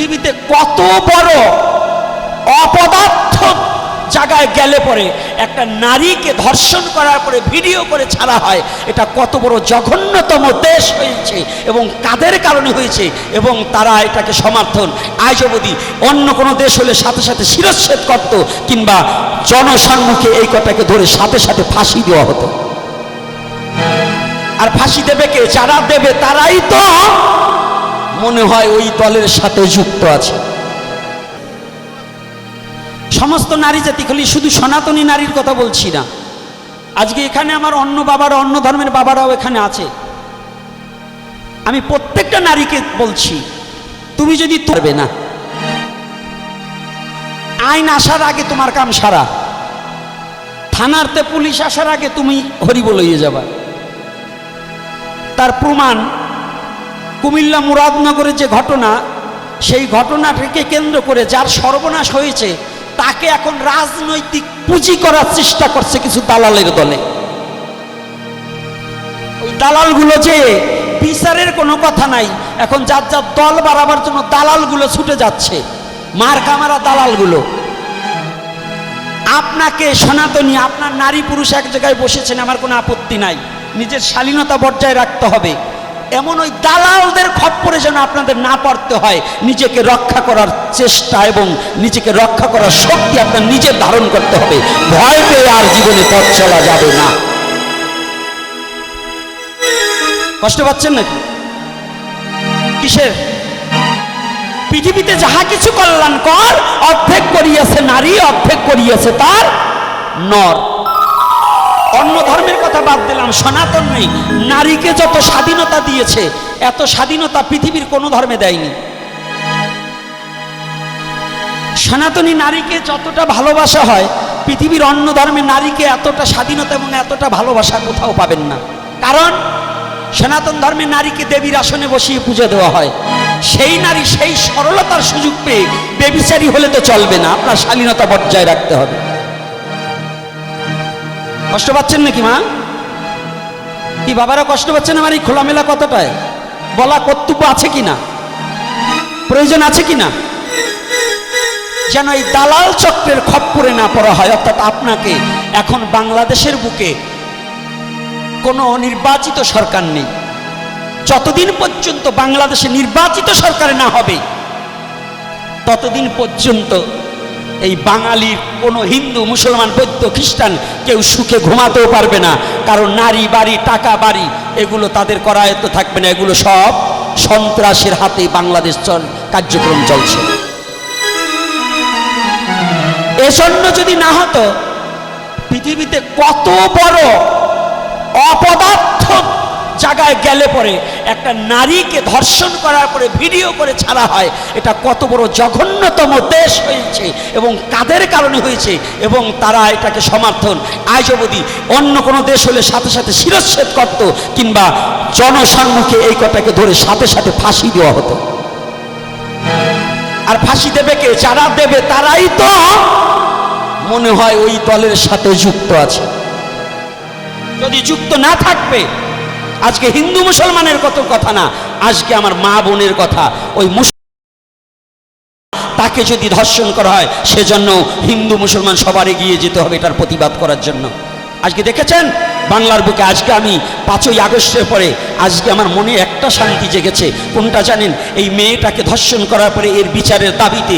পৃথিবীতে কত বড় অপদার্থ জায়গায় গেলে পরে একটা নারীকে ধর্ষণ করার পরে ভিডিও করে ছাড়া হয়। এটা কত বড় জঘন্যতম দেশ হয়েছে এবং কাদের কারণে হয়েছে এবং তারা এটাকে সমর্থন। আজ অবধি অন্য কোনো দেশ হলে সাথে সাথে শিরচ্ছেদ করত কিংবা জনসম্মুখে এই কথাকে ধরে সাথে সাথে ফাঁসি দেওয়া হতো। আর ফাঁসি দেবে কে? যারা দেবে তারাই তো মনে হয় ওই দলের সাথে যুক্ত আছে। সমস্ত নারী জাতি খালি শুধু সনাতনী নারীর কথা বলছি না। আজকে এখানে আমার অন্য বাবারা, অন্য ধর্মের বাবারাও এখানে আছে। আমি প্রত্যেকটা নারীকে বলছি, তুমি যদি পারবে না, আইন আসার আগে তোমার কাম সারা। থানারতে পুলিশ আসার আগে তুমি হরিবল হয়ে যাবা। তার প্রমাণ কুমিল্লা মুরাদনগরের যে ঘটনা, সেই ঘটনাটাকে কেন্দ্র করে যার সর্বনাশ হয়েছে, তাকে এখন রাজনৈতিক পুঁজি করার চেষ্টা করছে কিছু দালালের দলে। ওই দালালগুলো যে বিচারের কোনো কথা নাই, এখন যার যার দল বাড়াবার জন্য দালালগুলো ছুটে যাচ্ছে, মার কামারা দালালগুলো। আপনাকে সনাতনী, আপনার নারী পুরুষ এক জায়গায় বসেছেন, আমার কোনো আপত্তি নাই। নিজের শালীনতা বজায় রাখতে হবে। এমন ওই দালালদের খপ্পরে যেন আপনাদের না পড়তে হয়। নিজেকে রক্ষা করার চেষ্টা এবং নিজেকে রক্ষা করার শক্তি আপনার নিজের ধারণ করতে হবে। ভয় পেয়ে আর জীবনে পথ চলা যাবে না। কষ্ট পাচ্ছেন নাকি? কিসের? পৃথিবীতে যাহা কিছু কল্যাণ কর অর্ধেক করিয়াছে নারী, অর্ধেক করিয়াছে তার নর। অন্য ধর্মের কথা বাদ দিলাম, সনাতন নেই। নারীকে যত স্বাধীনতা দিয়েছে, এত স্বাধীনতা পৃথিবীর কোনো ধর্মে দেয়নি। সনাতনী নারীকে যতটা ভালোবাসা হয়, পৃথিবীর অন্য ধর্মে নারীকে এতটা স্বাধীনতা এবং এতটা ভালোবাসা কোথাও পাবেন না। কারণ, সনাতন ধর্মে নারীকে দেবীর আসনে বসিয়ে পুজো দেওয়া হয়। সেই নারী সেই সরলতার সুযোগ পেয়ে বেবিচারী হলে তো চলবে না, আপনার শালীনতা বজায় রাখতে হবে। কষ্ট পাচ্ছেন নাকি মা? কি বাবারা কষ্ট পাচ্ছেন আমার এই খোলামেলা কথাটায়? বলা কর্তব্য আছে কি না প্রয়োজন আছে কি না যেন এই দালাল চক্রের খপ্পরে না পড়া হয়, অর্থাৎ আপনাকে এখন বাংলাদেশের বুকে কোনো নির্বাচিত সরকার নেই। যতদিন পর্যন্ত বাংলাদেশে নির্বাচিত সরকার না হবে, ততদিন পর্যন্ত এই বাঙালির কোনো হিন্দু, মুসলমান, বৌদ্ধ, খ্রিস্টান কেউ সুখে ঘুমাতেও পারবে না। কারণ নারী, বাড়ি, টাকা, বাড়ি, এগুলো তাদের করায়ত্ত থাকবে না। এগুলো সব সন্ত্রাসের হাতে বাংলাদেশ চল, কার্যক্রম চলছে। এজন্য যদি না হতো, পৃথিবীতে কত বড় অপদার্থ জায়গায় গেলে পরে একটা নারীকে ধর্ষণ করার পরে ভিডিও করে ছাড়া হয়। এটা কত বড় জঘন্যতম দেশ হয়েছে এবং কাদের কারণে হয়েছে এবং তারা এটাকে সমর্থন। আজ অবধি অন্য কোনো দেশ হলে সাথে সাথে শিরচ্ছেদ করত কিংবা জনসম্মুখে এই কথাকে ধরে সাথে সাথে ফাঁসি দেওয়া হতো। আর ফাঁসি দেবে কে? যারা দেবে তারাই তো মনে হয় ওই দলের সাথে যুক্ত আছে। যদি যুক্ত না থাকবে আজকে হিন্দু মুসলমানের কত কথা না, আজকে আমার মা বোনের কথা। ওই তাকে যদি ধর্ষণ করা হয়, সেজন্য হিন্দু মুসলমান সবার এগিয়ে যেতে হবে এটার প্রতিবাদ করার জন্য। আজকে দেখেছেন? বাংলার বুকে আজকে আমি পাঁচই আগস্টের পরে আজকে আমার মনে একটা শান্তি জেগেছে। কোনটা জানেন? এই মেয়েটাকে ধর্ষণ করার পরে এর বিচারের দাবিতে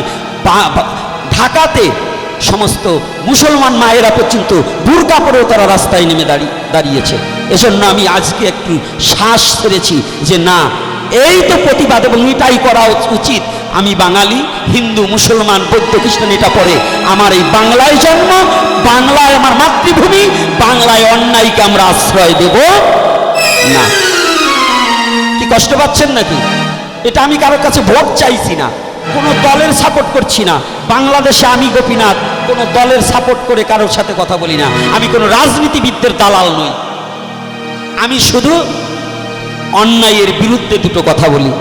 ঢাকাতে সমস্ত মুসলমান মায়েরা পর্যন্ত বুর্কা পরেও তারা রাস্তায় নেমে দাঁড়িয়ে দাঁড়িয়েছে। এজন্য আমি আজকে একটু শ্বাস ছেড়েছি যে না, এই তো প্রতিবাদ এবং এটাই করা উচিত। আমি বাঙালি, হিন্দু, মুসলমান, বৌদ্ধ, খ্রিস্টান, এটা পরে। আমার এই বাংলায় জন্ম, বাংলায় আমার মাতৃভূমি, বাংলায় অন্যায়কে আমরা আশ্রয় দেব না। কি কষ্ট পাচ্ছেন নাকি? এটা আমি কারোর কাছে ভোট চাইছি না, কোনো দলের সাপোর্ট করছি না। বাংলাদেশে আমি গোপীনাথ কোনো দলের সাপোর্ট করে কারোর সাথে কথা বলি না। আমি কোনো রাজনীতিবিদদের দালাল নই। আমি শুধু অন্যায়ের বিরুদ্ধে দুটো কথা বলি।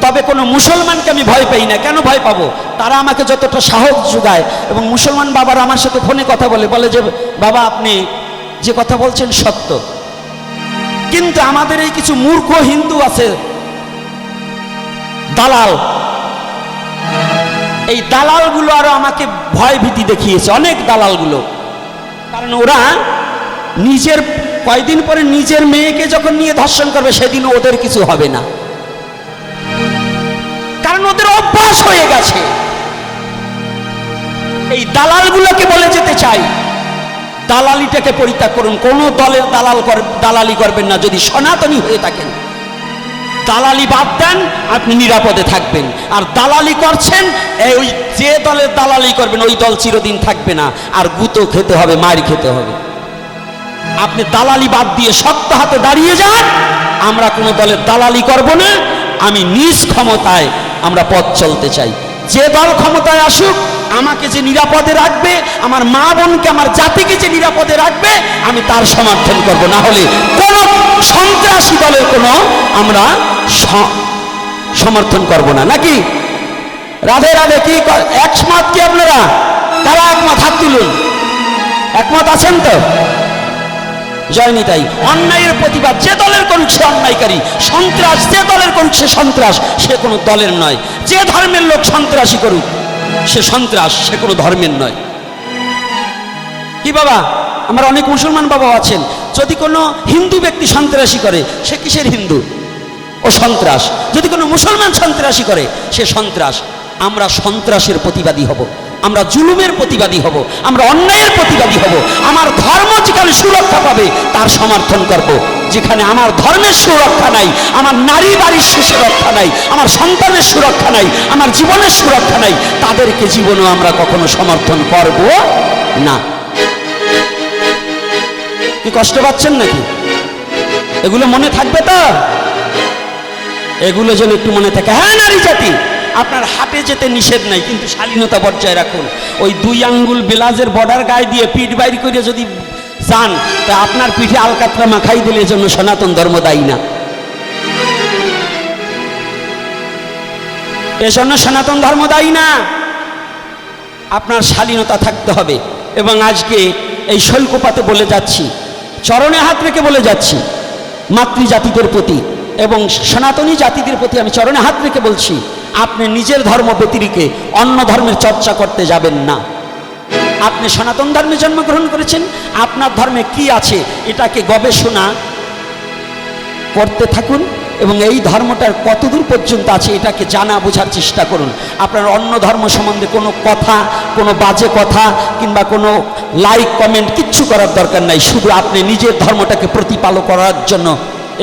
তবে কোনো মুসলমানকে আমি ভয় পাই না। কেন ভয় পাবো? তারা আমাকে যতটা সাহস যোগায় এবং মুসলমান বাবারা আমার সাথে ফোনে কথা বলে বলে যে, বাবা, আপনি যে কথা বলছেন সত্য। কিন্তু আমাদের এই কিছু মূর্খ হিন্দু আছে, দালাল এই দালালগুলো আরও আমাকে ভয় ভীতি দেখিয়েছে, অনেক দালালগুলো। কারণ ওরা নিজের, কয়দিন পরে নিজের মেয়েকে যখন নিয়ে ধর্ষণ করবে সেদিন ওদের কিছু হবে না। কারণ ওদের অভ্যাস হয়ে গেছে। এই দালালগুলোকে বলে যেতে চাই, দালালিটাকে পরিত্যাগ করুন। কোনো দলের দালাল দালালি করবেন না, যদি সনাতনী হয়ে থাকেন। দালালি বাদ দেন, আপনি নিরাপদে থাকবেন। আর দালালি করছেন, এই ওই যে দলের দালালি করবেন, ওই দল চিরদিন থাকবে না। আর গুতো খেতে হবে, মার খেতে হবে। আপনি দালালি বাদ দিয়ে শক্ত হাতে দাঁড়িয়ে যান, আমরা কোনো দলের দালালি করব না, আমি নিজ ক্ষমতায় আমরা পথ চলতে চাই। যে দল ক্ষমতায় আসুক, আমাকে যে নিরাপদে রাখবে, আমার মা বোনকে, আমার জাতিকে যে নিরাপদে রাখবে, আমি তার সমর্থন করব। না হলে কোন সন্ত্রাসী দলের কোনো আমরা সমর্থন করব না। নাকি? রাধে রাধে, কি একমত কি আপনারা? তারা একমত? হাত তুলুন। একমত আছেন তো? জয়নি তাই। অন্যায়ের প্রতিবাদ যে দলের করুক সে অন্যায়কারী, সন্ত্রাস যে দলের করুক সে সন্ত্রাস, সে কোনো দলের নয়। যে ধর্মের লোক সন্ত্রাসী করুক, সে সন্ত্রাস, সে কোনো ধর্মের নয়। কি বাবা? আমার অনেক মুসলমান বাবা আছেন। যদি কোনো হিন্দু ব্যক্তি সন্ত্রাসী করে, সে কিসের হিন্দু? ও সন্ত্রাস। যদি কোনো মুসলমান সন্ত্রাসী করে, সে সন্ত্রাস। আমরা সন্ত্রাসের প্রতিবাদী হব। আমরা জুলুমের প্রতিবাদী হব, আমরা অন্যায়ের প্রতিবাদী হব, আমার ধর্ম যেখানে সুরক্ষা পাবে, তার সমর্থন করব। যেখানে আমার ধর্মের সুরক্ষা নাই, আমার নারী বাড়ির সুরক্ষা নাই, আমার সন্তানের সুরক্ষা নাই, আমার জীবনের সুরক্ষা নাই, তাদেরকে জীবনেও আমরা কখনো সমর্থন করব না। কি কষ্ট পাচ্ছেন নাকি? এগুলো মনে থাকবে তো? এগুলো যেন একটু মনে থাকে। হ্যাঁ নারী জাতি আপনার হাটে যেতে নিষেধ নাই, কিন্তু শালীনতা বজায় রাখুন। ওই দুই আঙ্গুল বেলাজের বর্ডার গায়ে দিয়ে পিঠ বাইর করে যদি যান, তা আপনার পিঠে আলকাতরা মাখাই দিলে জন্য সনাতন ধর্ম দায়ী না। এজন্য সনাতন ধর্ম দায়ী না। আপনার শালীনতা থাকতে হবে। এবং আজকে এই শৈল্কপাতে বলে যাচ্ছি, চরণে হাত রেখে বলে যাচ্ছি, মাতৃজাতিদের প্রতি এবং সনাতনী জাতিদের প্রতি আমি চরণে হাত রেখে বলছি আপনি নিজের ধর্ম ব্যতিরিকে অন্য ধর্মের চর্চা করতে যাবেন না। আপনি সনাতন ধর্মে জন্মগ্রহণ করেছেন, আপনার ধর্মে কি আছে এটাকে গবেষণা করতে থাকুন এবং এই ধর্মটার কতদূর পর্যন্ত আছে এটাকে জানা বোঝার চেষ্টা করুন। আপনার অন্য ধর্ম সম্বন্ধে কোনো কথা, কোনো বাজে কথা কিংবা কোনো লাইক কমেন্ট কিচ্ছু করার দরকার নাই। শুধু আপনি নিজের ধর্মটাকে প্রতিপালন করার জন্য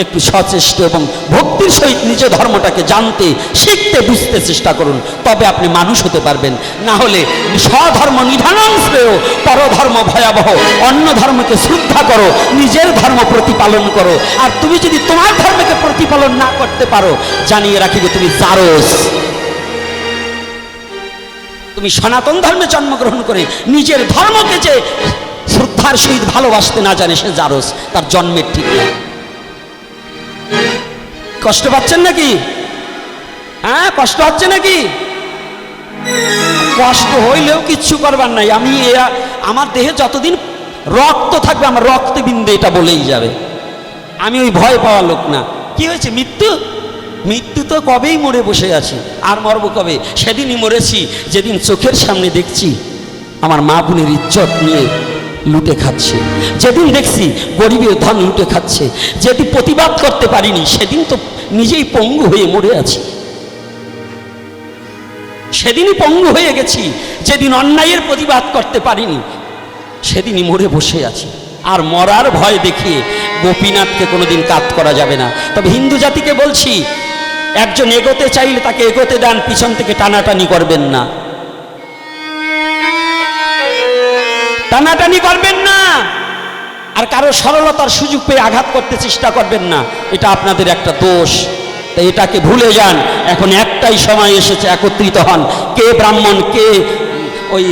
একটু সচেষ্ট এবং ভক্তির সহিত নিজের ধর্মটাকে জানতে, শিখতে, বুঝতে চেষ্টা করুন। তবে আপনি মানুষ হতে পারবেন। না হলে স্বধর্ম নিধানং শ্রেয়, পরধর্ম ভয়াবহ। অন্য ধর্মকে শ্রদ্ধা করো, নিজের ধর্ম প্রতিপালন করো। আর তুমি যদি তোমার ধর্মকে প্রতিপালন না করতে পারো, জানিয়ে রাখিবে তুমি জারস তুমি সনাতন ধর্মে জন্মগ্রহণ করে নিজের ধর্মকে যে শ্রদ্ধার সহিত ভালোবাসতে না জানে সে জারস তার জন্মের ঠিক নেই। কষ্ট পাচ্ছেন নাকি? হ্যাঁ কষ্ট হচ্ছে নাকি? কষ্ট হইলেও কিচ্ছু করবার নাই। আমি এ- আমার দেহে যতদিন রক্ত থাকবে, আমার রক্তে বিন্দু এটা বলেই যাবে। আমি ওই ভয় পাওয়া লোক না। কি হয়েছে? মৃত্যু? মৃত্যু তো কবেই মরে বসে আছি। আর মরব কবে? সেদিনই মরেছি, যেদিন চোখের সামনে দেখছি আমার মা বোনের ইজ্জত নিয়ে লুটে খাচ্ছে। যেদিন দেখছি গরিবের ধন লুটে খাচ্ছে। যেদিন প্রতিবাদ করতে পারিনি, সেদিন তো নিজেই পঙ্গু হয়ে মরে আছি। সেদিনই পঙ্গু হয়ে গেছি, যেদিন অন্যায়ের প্রতিবাদ করতে পারিনি, সেদিনই মরে বসে আছি। আর মরার ভয় দেখিয়ে গোপীনাথকে কোনোদিন কাত করা যাবে না। তবে হিন্দু জাতিকে বলছি, একজন এগোতে চাইলে তাকে এগোতে দেন, পিছন থেকে টানাটানি করবেন না। টানাটানি করবেন না! আর কারও সরলতার সুযোগ পেয়ে আঘাত করতে চেষ্টা করবেন না। এটা আপনাদের একটা দোষ। তাই এটাকে ভুলে যান। এখন একটাই সময় এসেছে, একত্রিত হন। কে ব্রাহ্মণ, কে ওই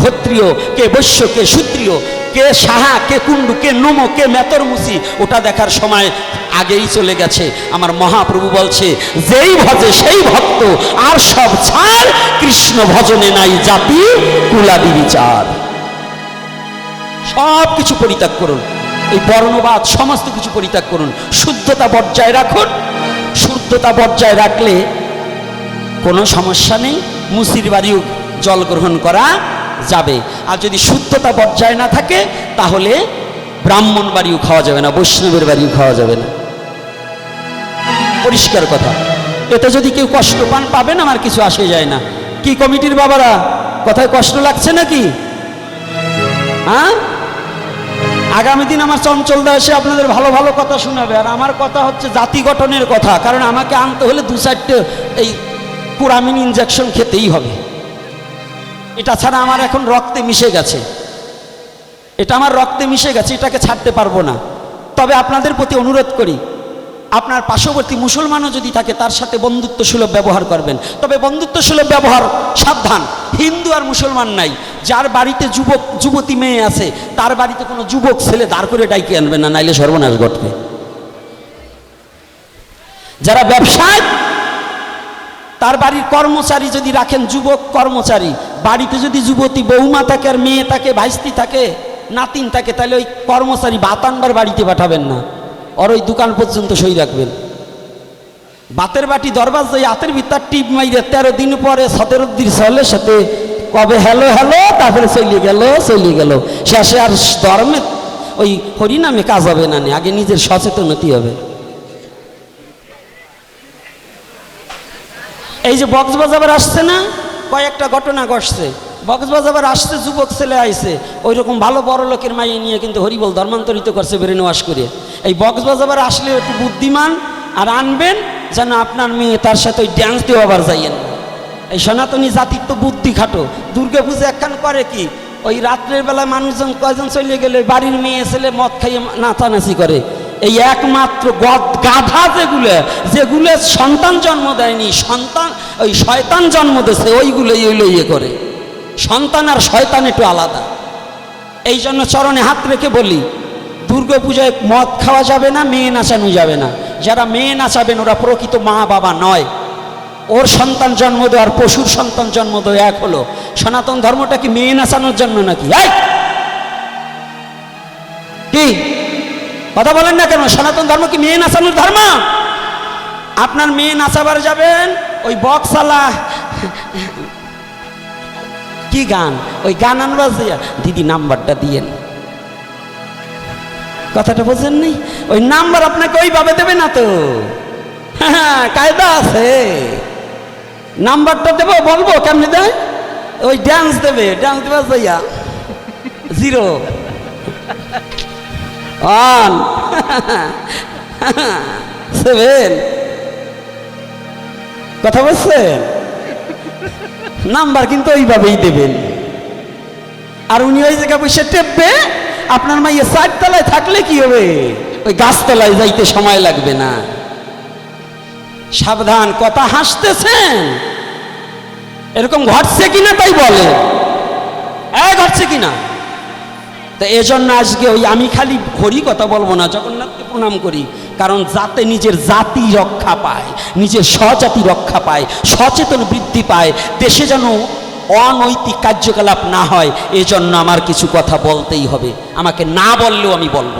ক্ষত্রিয়, কে বৈশ্য, কে শূদ্রীয় কে সাহা, কে কুণ্ডু, কে নুমো, কে মেতরমুসি ওটা দেখার সময় আগেই চলে গেছে। আমার মহাপ্রভু বলছে, যেই ভজে সেই ভক্ত, আর সব ছাড় কৃষ্ণ ভজনে নাই জাতি কুলাদি বিচার। সব কিছু পরিত্যাগ করুন। এই বর্ণবাদ, সমস্ত কিছু পরিত্যাগ করুন। শুদ্ধতা বজায় রাখুন। শুদ্ধতা বজায় রাখলে কোনো সমস্যা নেই। মুসির বাড়িও জল গ্রহণ করা যাবে। আর যদি শুদ্ধতা বজায় না থাকে, তাহলে ব্রাহ্মণ বাড়িও খাওয়া যাবে না, বৈষ্ণবের বাড়িও খাওয়া যাবে না। পরিষ্কার কথা। এতে যদি কেউ কষ্ট পান, পাবেন, আমার কিছু আসে যায় না। কি কমিটির বাবারা, কথায় কষ্ট লাগছে নাকি? হ্যাঁ? আগামী দিন আমার চঞ্চলদা এসে আপনাদের ভালো ভালো কথা শোনাবে। আর আমার কথা হচ্ছে জাতি গঠনের কথা, কারণ আমাকে আনতে হলে দু চারটে এই পুরামিন ইনজেকশন খেতেই হবে। এটা ছাড়া আমার এখন রক্তে মিশে গেছে। এটা আমার রক্তে মিশে গেছে, এটাকে ছাড়তে পারব না। তবে আপনাদের প্রতি অনুরোধ করি আপনার পার্শ্ববর্তী মুসলমানও যদি থাকে, তার সাথে বন্ধুত্ব সুলভ ব্যবহার করবেন। তবে বন্ধুত্ব সুলভ ব্যবহার সাবধান। হিন্দু আর মুসলমান নাই। যার বাড়িতে যুবক, যুবতী মেয়ে আছে, তার বাড়িতে কোনো যুবক ছেলে দাঁড় করে ডাইকে আনবে না, নাইলে সর্বনাশ ঘটবে। যারা ব্যবসায়, তার বাড়ির কর্মচারী যদি রাখেন, যুবক কর্মচারী, বাড়িতে যদি যুবতী বৌমা থাকে আর মেয়ে থাকে, ভাইস্তি থাকে, নাতিন থাকে, তাহলে ওই কর্মচারী বাতানবার বাড়িতে পাঠাবেন না। আর ওই দোকান পর্যন্ত সই রাখবেন। বাতের বাটি দরবার যাই, হাতের ভিতর টিপ মাইরে তেরো দিন পরে সতেরো দিন চলে সাথে কবে হ্যালো হ্যালো, তারপরে চলিয়ে গেল চলিয়ে গেল। শেষে আর ধর্মে ওই হরিনামে কাজ হবে না আগে নিজের সচেতনতি হবে। এই যে বক্সবাজার আসছে না, কয়েকটা ঘটনা ঘটছে। বক্সবাজার আসছে, যুবক ছেলে আইছে। ওই রকম ভালো বড় লোকের মাইয়ে নিয়ে কিন্তু হরিবল ধর্মান্তরিত করছে ব্রেন ওয়াশ করে। এই বক্সবাজার আসলে একটু বুদ্ধিমান আর আনবেন যেন আপনার মেয়ে তার সাথে ওই ড্যান্স দিয়ে আবার যাইয়েন। এই সনাতনী জাতির তো বুদ্ধি খাটো। দুর্গা পুজো একখান করে কি? ওই রাত্রের বেলায় মানুষজন কয়জন চলে গেলে বাড়ির মেয়ে ছেলে মদ খাইয়ে নাচানাচি করে? এই একমাত্র গাধা যেগুলো যেগুলো সন্তান জন্ম দেয়নি, সন্তান, ওই শয়তান জন্ম দিয়েছে ওইগুলো এইগুলো ইয়ে করে। সন্তান আর শয়তান একটু আলাদা। এই জন্য চরণে হাত রেখে বলি, দুর্গা পূজায় মদ খাওয়া যাবে না, মেয়ে নাচানো যাবে না। যারা মেয়ে নাচাবেন, ওরা প্রকৃত মা বাবা নয়। ওর সন্তান জন্ম দেওয়ার পশুর সন্তান জন্ম দেওয়া এক হলো। সনাতন ধর্মটা কি মেয়ে নাচানোর জন্য নাকি! কি? কথা বলেন না কেন? সনাতন ধর্ম কি মেয়ে নাচানোর ধর্ম? আপনার মেয়ে নাচাবার যাবেন, ওই বক্সালা কি গান? ওই গান আনবাজ দিয়া দিদি নাম্বারটা দিয়েন। কথাটা বোঝেন নি ওই নাম্বার আপনাকে ওইভাবে দেবে না তো। হ্যাঁ কায়দা আছে। নাম্বারটা দেবো, বলব কেমনি দেয়? ওই ড্যান্স দেবে ড্যান্স দেবে যাইয়া জিরো ওয়ান সেভেন কথা বলছেন? নাম্বার কিন্তু ওইভাবেই দেবেন। আর উনি ওই জায়গা বসে টেপবে, আপনার মাইয়ে তলায় থাকলে কি হবে? ওই গাছতলায় যাইতে সময় লাগবে না। সাবধান, কথা হাসতেছেন? এরকম ঘটছে কিনা তাই বলে ঘটছে কিনা? তো এজন্য আজকে ওই আমি খালি হরি কথা বলব না, জগন্নাথকে প্রণাম করি। কারণ যাতে নিজের জাতি রক্ষা পায়, নিজের স্বজাতি রক্ষা পায়, সচেতন বৃদ্ধি পায়, দেশে যেন অনৈতিক কার্যকলাপ না হয়, এজন্য আমার কিছু কথা বলতেই হবে। আমাকে না বললেও আমি বলব।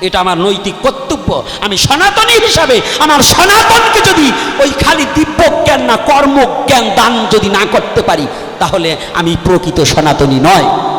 এটা আমার নৈতিক কর্তব্য। আমি সনাতনী হিসাবে আমার সনাতনকে যদি ওই খালি দিব্য জ্ঞান না কর্মজ্ঞান দান যদি না করতে পারি, তাহলে আমি প্রকৃত সনাতনী নয়।